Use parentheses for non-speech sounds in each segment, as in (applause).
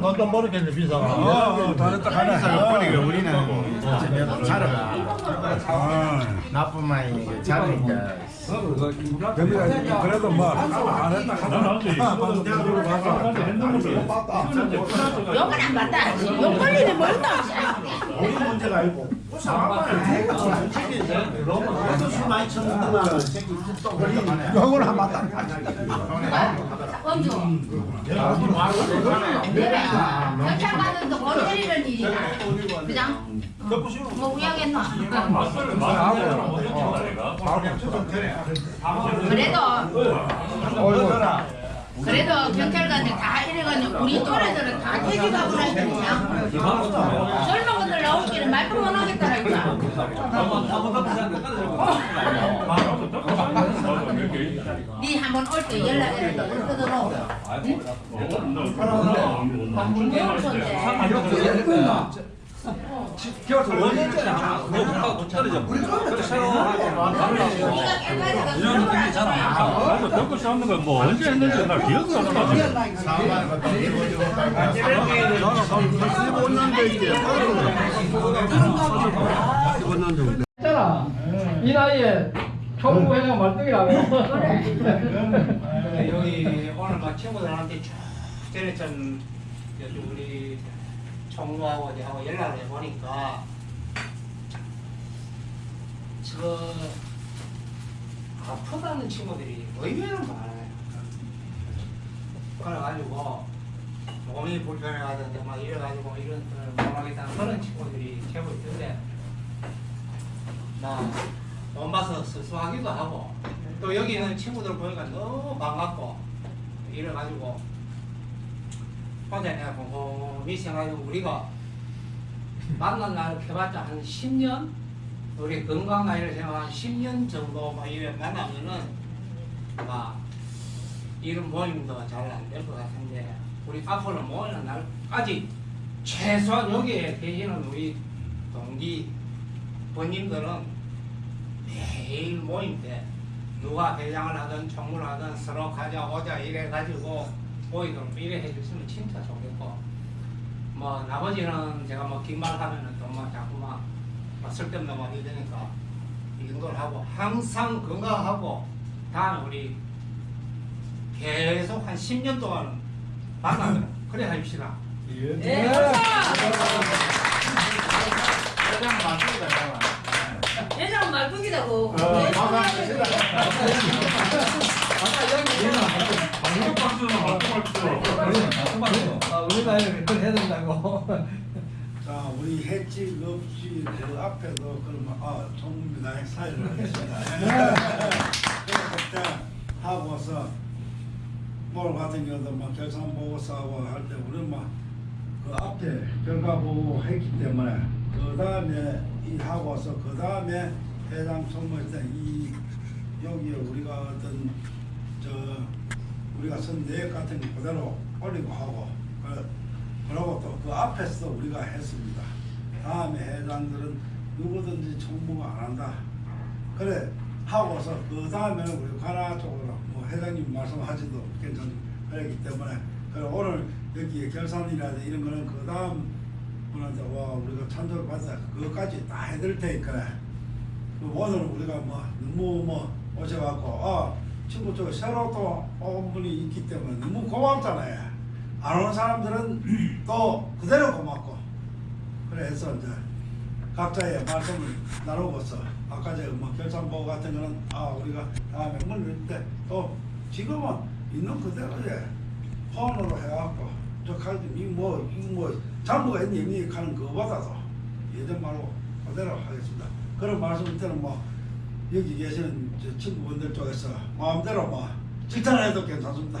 돈좀 벌었겠네 비싸가. 어, 마이 잘하니까 여기가 그래도 뭐안 했다 하나. 욕은 안 받다. 욕 걸리면 멀다. 우리 문제가 아니고 술 많이 걸리네 요거는 한 맞다. 원주. 경찰 가는데 못 때리는 일이야. 그냥? 뭐 우양했나? 그래도 그래도 경찰 가는데 다 이래가지고 우리 또래들은 다 퇴직하고 나니까 젊은 것들 나오기는 말도 못 하겠다라니까. 니 한번 올 때 연락해라. 뜯어놓고. 응? 배우셨대. 기어서 5년 전에 하고 못 차리죠. 그래서 새로 우리가 깨끗하게 이런 분이 잘안 나도 겪고 싸는 건뭐 언제 했는지 나 기억도 안 나지. 4만 원 내고지고 했잖아. 이 나이에 회장 말뚝이라고. 그래, 여기 오늘 막 친구들한테 쭉 요즘 우리 총무하고 어디하고 연락을 해보니까 저 아프다는 친구들이 의외로 많아요. 그래가지고 몸이 불편해가지고 막 이래가지고 이런 못 하겠다는 그런 친구들이 제법 있던데 나돈 봐서 수수하기도 하고 또 여기 있는 친구들 보니까 너무 반갑고 이래가지고 혼자 내가 곰곰이 생각해서 우리가 만난 날 해봤자 한 10년? 우리 건강 나이를 생각한 10년 정도 막 이래 만나면은 막 이런 모임도 잘 안 될 것 같은데 우리 앞으로 모이는 날까지 최소한 여기에 계시는 우리 동기 본인들은 매일 모임 때 누가 회장을 하든 총무를 하든 서로 가져오자 이래 가지고 모이도록 이래 해 줬으면 진짜 좋겠고 뭐 나머지는 제가 뭐 긴말 하면은 또뭐 자꾸만 뭐 쓸데없는 말이 되니까 이 정도를 하고 항상 건강하고 다음에 우리 계속 한 10년 동안 만나면 그래 합시다. 네. 회장 맞습니다. 예전 말뚝이라고. 아, (laughs) 우리 나이에 그걸 해야 된다고. (laughs) 자, 우리 해지 없이 그 앞에도 그러면 아, 총무나의 사회를 하겠습니다. (laughs) 그때 하고서 뭘 같은 경우도 막 결산 보고서하고 할 때 우리는 막그 앞에 결과 보고 했기 때문에 그 다음에 이 하고서 그 다음에 회장 총무할 때이 여기에 우리가 어떤 저 우리가 선 내역 같은 거 그대로 올리고 하고 그 그러고 또 그 앞에서 우리가 했습니다. 다음에 회장들은 누구든지 총무가 안 한다. 그래 하고서 그 다음에는 우리 관아 쪽으로 뭐 회장님 말씀하셔도 괜찮 그렇기 때문에 그래 오늘 여기 결산이라든지 이런 거는 그 다음 분한테 와 우리가 찬조를 받아 그것까지 다 해드릴 테니까 그 오늘 우리가 뭐 너무 뭐 오셔갖고 아 친구 쪽에 새로 또온 분이 있기 때문에 너무 고맙잖아요. 안 오는 사람들은 (clears throat) 또 그대로 고맙고 그래서 이제 각자의 말씀을 나누고서 아까 저뭐 결산보고 같은 거는 아 우리가 다음에 물릴 때또 지금은 있는 그대로 이제 폰으로 해갖고 저 카드 이뭐 뭐 장부가 있니 없니 하는 그거보다도 예전 말고 그대로 하겠습니다. 그런 말씀 때는 뭐 여기 계시는 저 친구분들 쪽에서 마음대로 뭐 칭찬해도 괜찮습니다.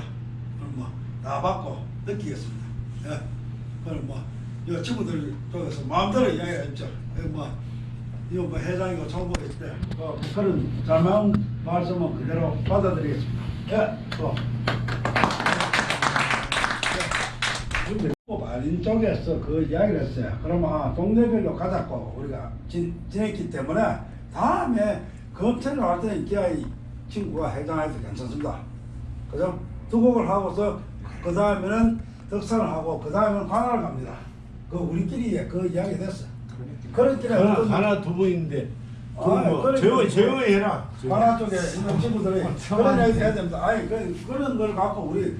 그럼 뭐다 받고 느끼겠습니다. 예. 그럼 뭐이 친구들 쪽에서 마음대로 이야기했죠. 예, 뭐 이거 뭐 회장이고 총무가 있을 때 어, 그런 잘만 말씀은 그대로 받아들이겠습니다. 예. 또. 근데 마린 쪽에서 그 이야기를 했어요. 그러면 동네별로 가자고 우리가 진, 지냈기 때문에 다음에 검찰을 할 때는 기아의 친구가 회장해서 괜찮습니다. 그죠? 두 곡을 하고서 그 다음에는 덕산을 하고 그 다음에는 관할을 갑니다. 그 우리끼리 그 이야기 됐어. 그렇길래 하나, 하나 두 분인데 아, 그뭐 그래, 조용히 그래. 조용히 해라. 관할 쪽에 있는 친구들이 그런 이야기 해야 됩니다. 아니 그, 그런 걸 갖고 우리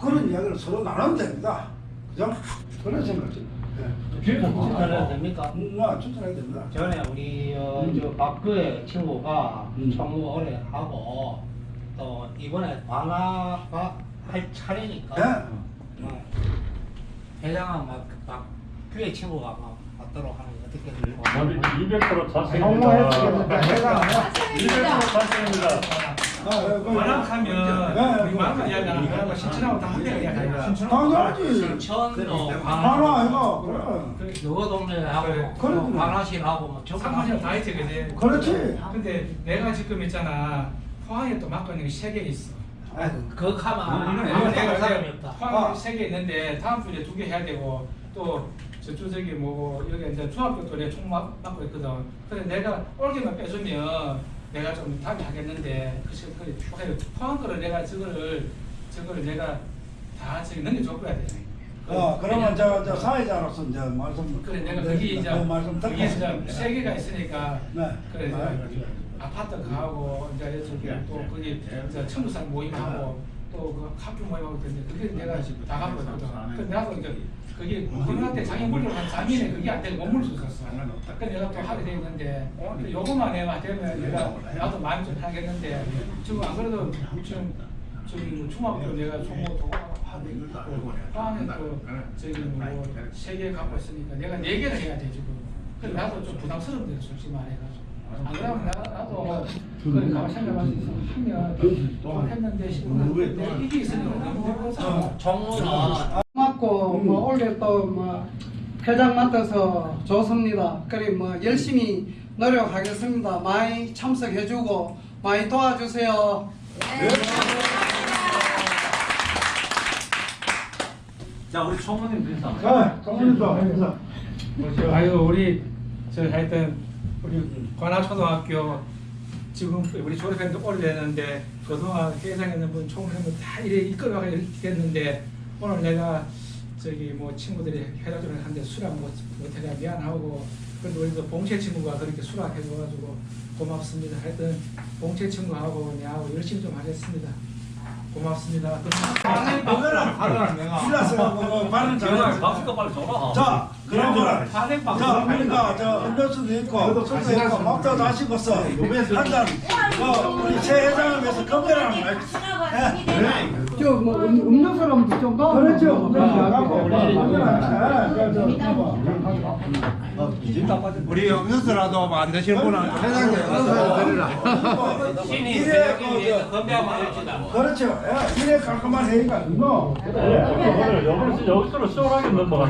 그런 이야기를 서로 나누면 됩니다. 그죠? 그런 생각입니다. 추천해도 됩니까? 음, 아, 추천해야 됩니다. 전에 우리 어, 저 박그의 친구가 음. 총무 오래 하고 또 이번에 관아가 할 차례니까 네. 어, 회장은 막 박규의 친구가 막 받도록 하는 게 어떻게 될까? 200% 자신입니다. 맞습니다. 200% 자신입니다. 아, 네, 우리 마음을 이야기하는 거하고 신천하고 다 함께 이야기하니까 당연하지. 신천도 관아 아이가 그래. 너거 동네하고 그래. 그래. 관아시하고 뭐 전부 상관이 다 있지 그지? 그렇지. 근데 내가 지금 있잖아 포항에 또 맡고 있는 게 세개 있어 그 가만 이거는 아무 내가 사람이 이제 없다. 포항에 세개 있는데 다음 주에 두 개 해야 되고 또 저쪽 저기 뭐 여기 이제 중학교 또 내가 총 맡- 맡고 있거든. 근데 내가 올게만 빼주면 내가 좀 답이 하겠는데 글쎄 그 포항 거를 내가 저거를 저거를 내가 다 저기 넘겨줘야 돼. 어, 그러면 저, 저 사회자로서 이제 말씀. 그래 내가 네, 거기 이제 그 말씀 듣고 거기. 세 개가 있으니까 네. 그래 네. 아파트 가고 이제 저기 또 거기 이제 청주산 모임하고 또그 학교 모임하고 있는데 그게 내가 다 가고 있거든. 그 나도 이제 그게 코로나 때 장애 물려 한 3일에 그게 안 되고 못물수 있었어. 그 내가 또 하게 돼 있는데 그 요거만 내가 되면 내가 나도 마음 좀 하겠는데 지금 안 그래도 지금 저기 뭐 중학교 내가 도하고 있고 다음에 또 저기 뭐세개 갖고 있으니까 내가 네 개를 해야 돼 지금. 그래 나도 좀 부담스럽네 솔직히 말해가지고. 안 그러면 나, 나도 그걸 가만 생각할 수 있어. 하면 또 했는데 싶은데 이게 있으니까 너무. 총무는 맞고 뭐 올해 또뭐 회장 맡아서 좋습니다. 그래 뭐 열심히 노력하겠습니다. 많이 참석해주고 많이 도와주세요. 자 우리 총무님 인사. 자, 정문도 행사. 아유 우리 저 하여튼 우리 관아초등학교 지금 우리 졸업했는데 올렸는데 그동안 회장에 있는 분 총무님은 다 이래 이끌어가게 됐는데 오늘 내가 저기 뭐 친구들이 회장을 하는데 수락 못 못해가 미안하고 그래도 우리 그 봉채 친구가 그렇게 수락해줘가지고 고맙습니다. 하여튼 봉채 친구하고 내하고 열심히 좀 하겠습니다. 고맙습니다. 그거는 일났어. 그 발언 잘. 박수가 빨리 줘라. 자, 탄핵 박수. 자, 우리가 저 음료수도 있고 술도 있고 밥도 다 시고서 한잔 어, 우리 최 회장을 위해서 해. 예. 저뭐 좀 넣어. 그렇죠. 음료수 갖고 우리 음료수라도 뭐안 드실 분은 회장님 드리라. 신이 이래 위해서 그 합시다. 그렇죠. 예, 이래 깔끔한 회의가 이거. 오늘 여기서 여기서 시원하게 넘어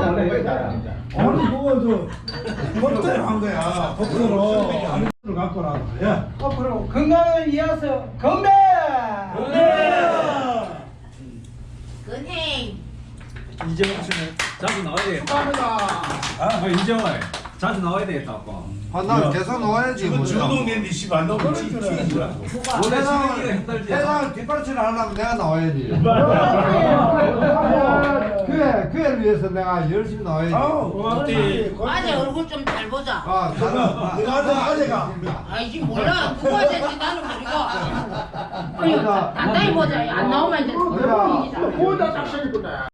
갔네. 아니 그거 저 법대로 한 거야. 법대로 안을 갖고 라. 예. 앞으로 건강을 위해서 건배. 근행. 이재용 씨는 자주 나와야 되겠다. 아, 이재용 자주 나와야 되겠다, 아빠. 아, 나 계속 넣어야지. 뭐. 주동인데 씨발. 찌는 거야. 원래 힘들지. 회장 뒷받침을 하려면 내가 나와야지. 아, 위해서 내가 열심히 나와야지. 아우, 고맙지. 아재 얼굴 좀 잘 보자. 아, 나는 내가 아들 아재가. 아이지 몰라. 누가 아재지 나는 모르고. 아니 간단히 보자. 안 나오면 이제 그래. 분위기잖아.